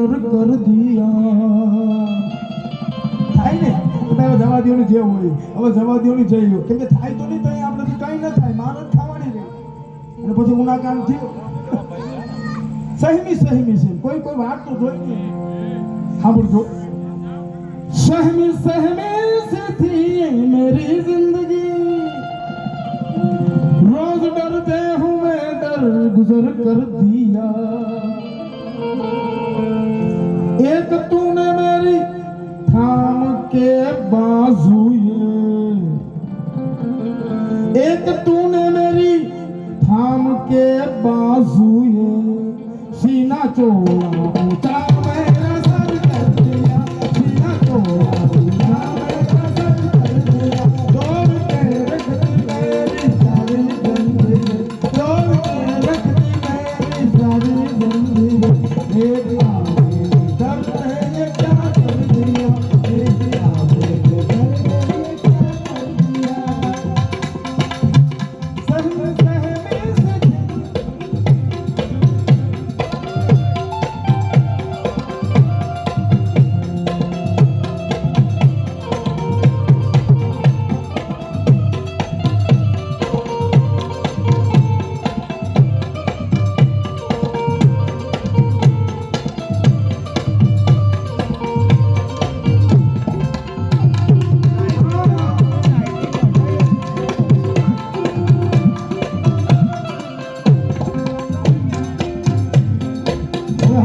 કર કર દિયા. થાય ને? તમે જવાદીઓની જે હોય. હવે જવાદીઓની જઈ હોય. કેમ કે થાય તો નહીં થાય આપણે કંઈ ન થાય. મારો ખાવાની રહે અને પછી ઉનાકાંડ થયું સહેમી સહેમી છે. કોઈ કોઈ વાત તો જોઈ નહીં. સાંભળજો સહેમી સહેમી સે થી મેરી જિંદગી. રોજ ડરતે હું મેં ડર ગુજર કર દિયા. एक तूने मेरी थाम के बाजुए एक तूने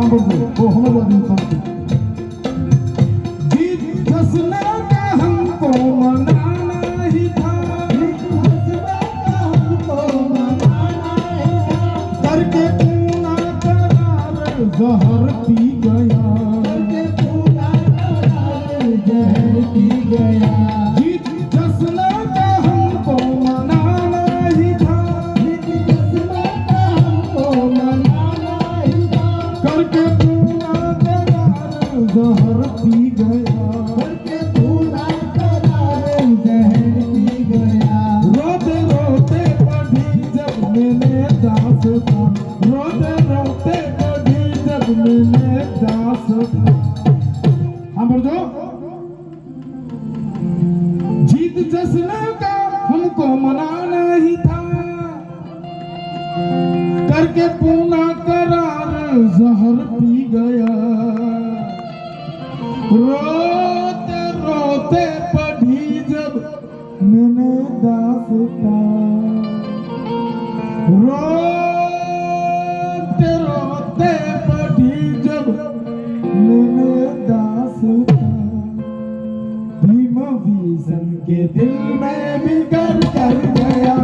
સાંભળવું તો હમણાં કરતું ગીત હસના હમ તો મના નહીં जश्न का हमको मनाना ही था। करके पूना करार जहर पी गया। रोते रोते पढ़ी जब मैंने दास्तां रोते भीम विजन के दिल में भी कर कर गया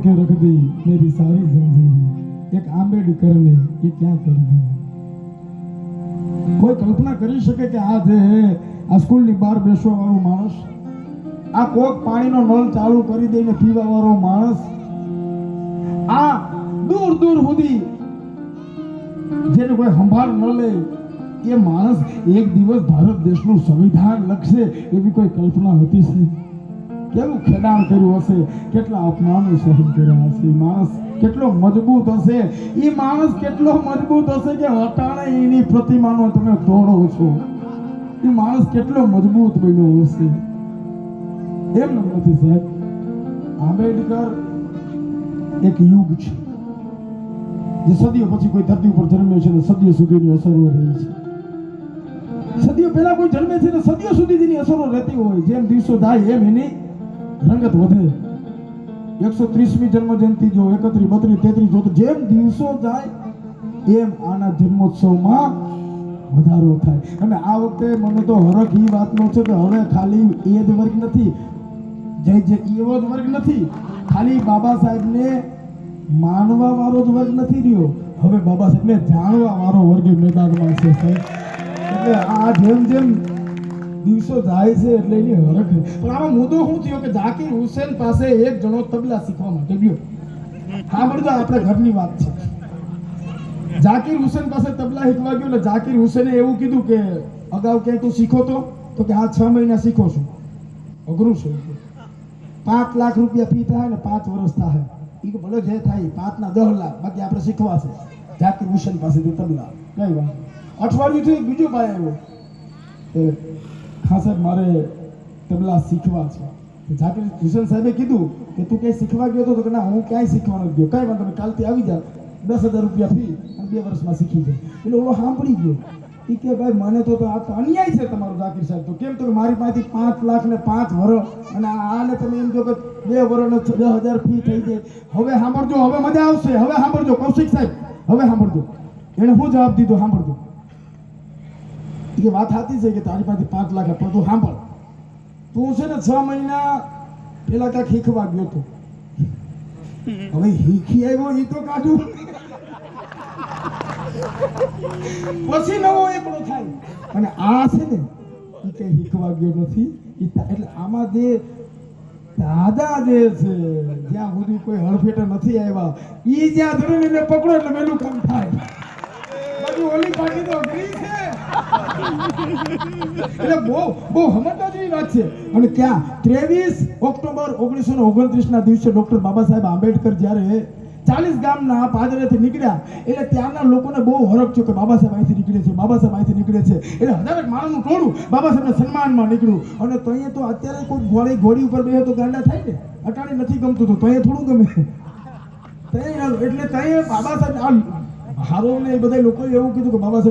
तोड़ के रख दी मेरी सारी जिंदगी एक आंबेडकर ने ये क्या कर दिया કોઈ કલ્પના કરી શકે કે આ જે આ સ્કૂલની બહાર બેસવા વાળો માણસ આ કોક પાણીનો નળ ચાલુ કરી દઈને પીવા વાળો માણસ આ દૂર દૂર સુધી જેને કોઈ સંભાળ ન લે એ માણસ એક દિવસ ભારત દેશનું સંવિધાન લખશે એવી કોઈ કલ્પના હતી છે કેવું ખેડાણ કર્યું હશે? કેટલા અપમાનો સહન કર્યા હશે? એ માણસ કેટલો મજબૂત હશે? એ માણસ કેટલો મજબૂત હશે કે અટાણે એની પ્રતિમાનો તમે તોડો છો? એ માણસ કેટલો મજબૂત બન્યો હશે? એમ નથી સાહેબ. આંબેડકર એક યુગ છે. જે સદીઓ પછી કોઈ ધરતી ઉપર જન્મ્યો છે ને સદીઓ સુધીની અસરો રહી છે. સદીઓ પહેલા કોઈ જન્મે છે ને સદીઓ સુધી જેની અસરો રહેતી હોય. જેમ દિવસો થાય એમ એની રંગત વધે એકસો ત્રીસમી જન્મ જયંતિ જો એકત્રીસ, બત્રીસ, તેત્રીસ જો જેમ દિવસો જાય, એમ આના જન્મોત્સવમાં વધારો થાય. અને આ વખતે મને તો હરખ એ વાતનો છે કે હવે ખાલી એ જ વર્ગ નથી. જે જે એવો જ વર્ગ નથી. ખાલી બાબા સાહેબને માનવા વાળો જ વર્ગ નથી રહ્યો. હવે બાબા સાહેબને જાણવા વાળો વર્ગ મેદાનમાં છે સાહેબ. એટલે આ જેમ જેમ દિવસો જાય છે એટલે એની હરખ પણ આમાં મુદ્દો શું થયો કે ઝાકીર હુસેન પાસે એક જણો તબલા શીખવા માટે ગયો? હા બધું આપણે ઘરની વાત છે. ઝાકીર હુસેન પાસે તબલા શીખવા ગયો એટલે ઝાકીર હુસેને એવું કીધું કે અગાઉ ક્યાંય તું શીખો તો? તો કે હા, છ મહિના શીખો છું. અઘરું છે. પાંચ લાખ રૂપિયા ફી થાય ને પાંચ વર્ષ થાય. એ ભલે જે થાય પાંચના દસ લાખ, બાકી આપણે શીખવા છે. ઝાકીર હુસેન પાસેથી તબલા. કઈ વાત અઠવાડિયું થયું, બીજો ભાઈ આવ્યો. હા, સાહેબ, મારે તબલા શીખવા છે. જાકીર હુસેન સાહેબે કીધું કે તું ક્યાંય શીખવા ગયો હતો તો કે ના, હું ક્યાંય શીખવાનો ગયો. કાંઈ વાંધો નહીં, કાલથી આવી જા. દસ હજાર રૂપિયા ફી અને બે વર્ષમાં શીખી જાય એટલે ઓલો સાંભળી ગયો. એ કે, ભાઈ, મને તો આ તો અન્યાય છે તમારો જાકીર સાહેબ. તો કેમ તો મારી પાસેથી પાંચ લાખ ને પાંચ વરસ અને આને તમે એમ કહો કે બે વરસ ને બે હજાર ફી થઈ જાય. હવે સાંભળજો, હવે મજા આવશે. હવે સાંભળજો, કૌશિક સાહેબ, હવે સાંભળજો. એણે શું જવાબ દીધો, સાંભળજો. એ વાત સાચી છે કે તારી પાસે પાંચ લાખ પણ તું સાંભળ. તું છે ને છ મહિના પેલા કાંઈક શીખવા ગયો હતો. હવે શીખી આવ્યો એ તો કાઢું. પછી નવો એકડો થાય. અને આ છે ને એ કઈ શીખવા ગયો નથી. એટલે આમાં જે દાદા જે છે, જ્યાં સુધી કોઈ હળફેટા નથી આવ્યા એ જ્યાં ધરીને પકડો એટલે વહેલું કામ થાય. બાકી ઓલી પાર્ટી તો એટલે બહુ બહુ જેવી વાત છે. અને ક્યાં? ત્રેવીસ ઓક્ટોબર ઓગણીસો ને ઓગણત્રીસ ના દિવસે ડોક્ટર બાબા સાહેબ આંબેડકર જ્યારે ચાલીસ ગામના પાદરેથી નીકળ્યા, એટલે ત્યાંના લોકોને બહુ હરખ થયો કે બાબા સાહેબ અહીંથી નીકળે છે, બાબા સાહેબ અહીંથી નીકળે છે. એટલે હજારેક માણસનું ટોળું બાબા સાહેબના સન્માનમાં નીકળ્યું. અને તઈએ તો અત્યારે કોઈ ઘોડી ઘોડી ઉપર બે તો ગાંડા થાય ને? અટાણી નથી ગમતું તો અહીંયા થોડું ગમે. એટલે ત્યાં બાબા સાહેબ આ હારો ને એ બધા લોકોએ એવું કીધું કે બાબા સાહેબ